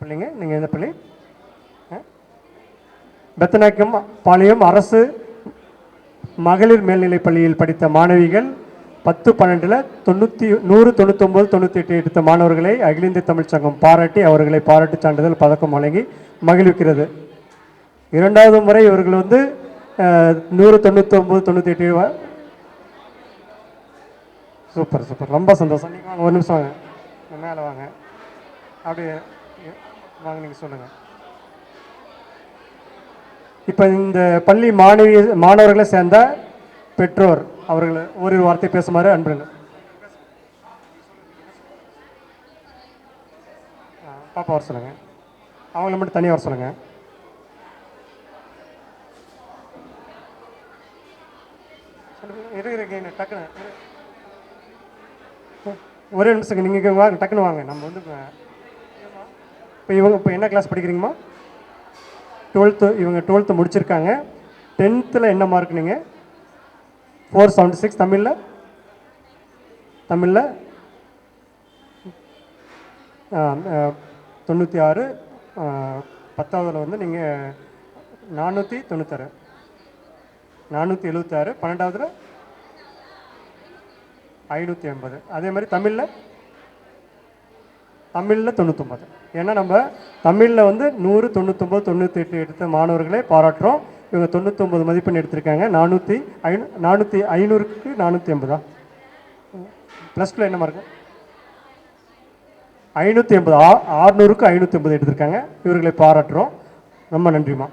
பிள்ளைங்க நீங்கள் எந்த பள்ளி? ஆ? பெத்தநாயக்கம் பாளையம் அரசு மகளிர் மேல்நிலைப் பள்ளியில் படித்த மாணவிகள் பத்து பன்னெண்டில் தொண்ணூற்றி நூறு தொண்ணூத்தொம்பது தொண்ணூற்றி எட்டு எடுத்த மாணவர்களை அகில இந்திய தமிழ்ச் சங்கம் பாராட்டி அவர்களை பாராட்டு சான்றிதழ் பதக்கம் வழங்கி மகிழ்விக்கிறது. இரண்டாவது முறை இவர்கள் வந்து நூறு தொண்ணூத்தொம்பது தொண்ணூற்றி எட்டு வ- சூப்பர் சூப்பர். ரொம்ப சந்தோஷம். நீங்கள் வாங்க ஒரு நிமிஷம் வாங்க. மேலே வாங்க. அப்படியே வாங்க நீங்கள் சொல்லுங்கள் இப்போ இந்த பள்ளி மாணவி மாணவர்களை சேர்ந்த பெற்றோர் அவர்கள் ஒரு வார்த்தை பேசுமாறு அன்புகள். பாப்பா வர சொல்லுங்க. அவங்கள மட்டும் தனியாக வர சொல்லுங்க. சொல்லுங்க, இரு டக்குனு. ஒரே நிமிஷம் நீங்கள் வாங்க டக்குன்னு வாங்க. நம்ம வந்து இப்போ இவங்க இப்போ என்ன கிளாஸ் படிக்கிறீங்கம்மா? டுவெல்த்து இவங்க டுவெல்த்து முடிச்சிருக்காங்க. டென்த்தில் என்ன மார்க் நீங்கள் ஃபோர் செவன்டி சிக்ஸ் தமிழில்? தமிழில்? தொண்ணூற்றி ஆறு பத்தாவதில் வந்து நீங்கள் நானூற்றி தொண்ணூத்தாறு. நானூற்றி எழுபத்தாறு பன்னெண்டாவதில் ஐநூற்றி எண்பது அதே மாதிரி தமிழில்? தமிழில் தொண்ணூத்தொம்பது ஏன்னா நம்ம தமிழில் வந்து நூறு தொண்ணூத்தொம்பது தொண்ணூற்றி எட்டு எடுத்த மாணவர்களை பாராட்டுறோம். இவங்க தொண்ணூத்தொம்பது மதிப்பெண் எடுத்திருக்காங்க. நானூற்றி ஐநூ நானூற்றி ஐநூறுக்கு நானூற்றி ஐம்பதா? ப்ளஸ் டூவில் என்ன மார்க்கு ஐநூற்றி ஐம்பது ஆ ஆறுநூறுக்கு ஐநூற்றி ஐம்பது எடுத்திருக்காங்க. இவர்களை பாராட்டுறோம். ரொம்ப நன்றிம்மா.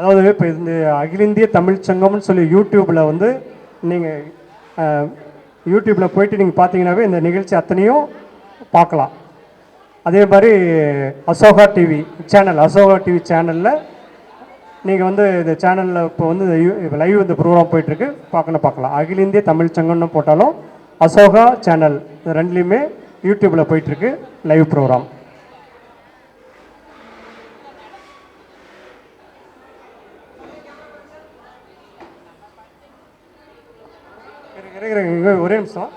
அதாவது இப்போ இந்த அகில இந்திய தமிழ் சங்கம்னு சொல்லி யூடியூப்பில் வந்து நீங்கள் யூடியூப்பில் போயிட்டு நீங்கள் பார்த்தீங்கன்னாவே இந்த நிகழ்ச்சி அத்தனையும் பார்க்கலாம் அதே மாதிரி Ashoka TV channel Ashoka TV சேனலில் நீங்கள் வந்து இந்த சேனலில் இப்போ வந்து லைவ் இந்த ப்ரோக்ராம் போயிட்டுருக்கு பார்க்கணும் பார்க்கலாம். அகில இந்திய தமிழ் சங்கம்னு போட்டாலும் அசோகா சேனல் இது ரெண்டுலேயுமே யூடியூப்பில் போயிட்டுருக்கு லைவ் ப்ரோக்ராம் இருங்க, ஒரே நிமிஷம்.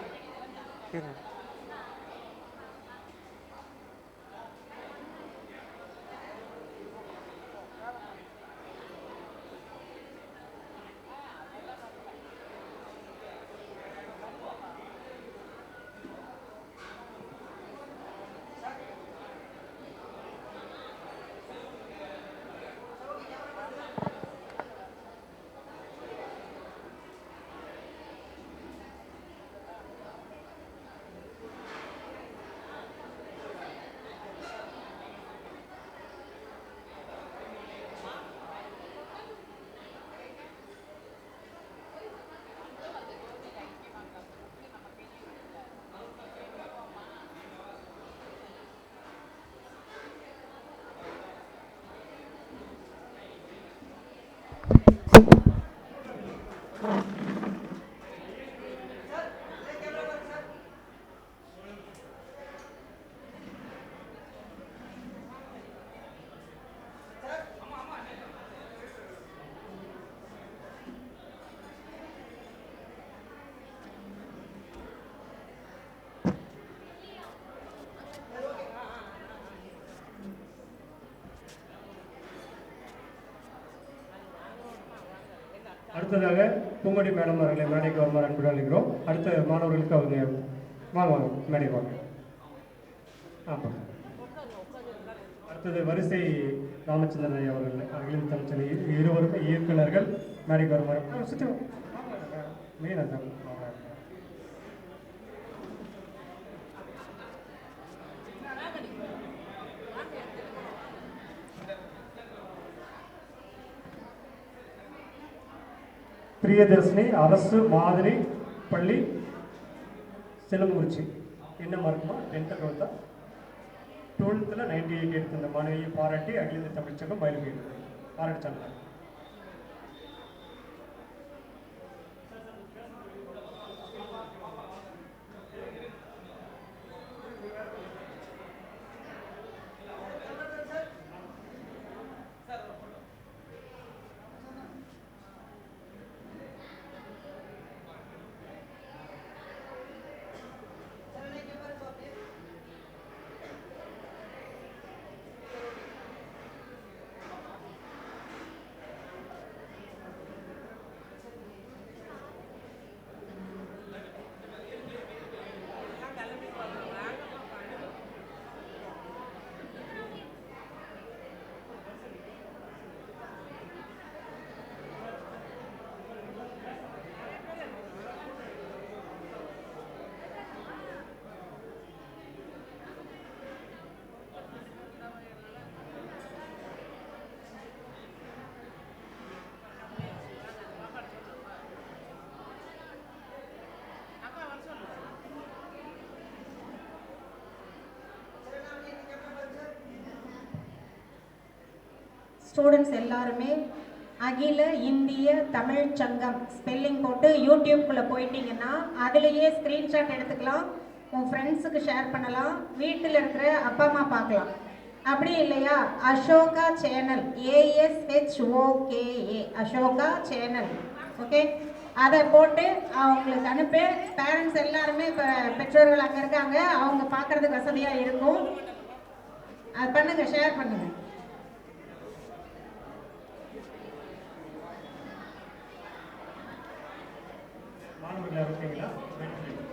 அடுத்ததாக பூங்கொடி மேடம் அவர்களை மேடைக்கு வருமாறு அன்புடன் அழைக்கிறோம். அடுத்த மாணவர்களுக்கு அவங்க வாங்க வாங்க மேடைக்கு வாங்க. ஆமாம் அடுத்தது வரிசை ராமச்சந்திரன் ஐயா அவர்கள் அகில தமிழ்ச்சனை இருவருக்கும் இயக்குநர்கள் மேடைக்கு வருமாறு. மெயின் சுத்தி வாங்க. மெயின் அதான் வாங்க. பிரியதர்ஷினி அரசு மாதிரி பள்ளி சிலம்புரிச்சி என்ன மார்க்குமா டென்த்து டுவெல்த்தா டுவெல்த்தில் நைன்டி எயிட் எடுத்த இந்த மாணவியை பாராட்டி அகில இந்திய தமிழ்ச்சங்கம் பயிலுக்கு பாராட்டிச்சாங்க ஸ்டூடெண்ட்ஸ் எல்லாருமே அகில இந்திய தமிழ் சங்கம் ஸ்பெல்லிங் போட்டு யூடியூப்குள்ளே போயிட்டீங்கன்னா அதுலேயே ஸ்க்ரீன்ஷாட் எடுத்துக்கலாம். உன் ஃப்ரெண்ட்ஸுக்கு ஷேர் பண்ணலாம். வீட்டில் இருக்கிற அப்பா அம்மா பார்க்கலாம். அப்படி இல்லையா? Ashoka channel A S H O K A Ashoka channel okay அதை போட்டு அவங்களுக்கு அனுப்பி. பேரண்ட்ஸ் எல்லாருமே இப்போ பெற்றோர்கள் அங்கே இருக்காங்க. அவங்க பார்க்குறதுக்கு வசதியாக இருக்கும். அது பண்ணுங்கள் ஷேர் பண்ணுங்கள் Hearing none, thank you.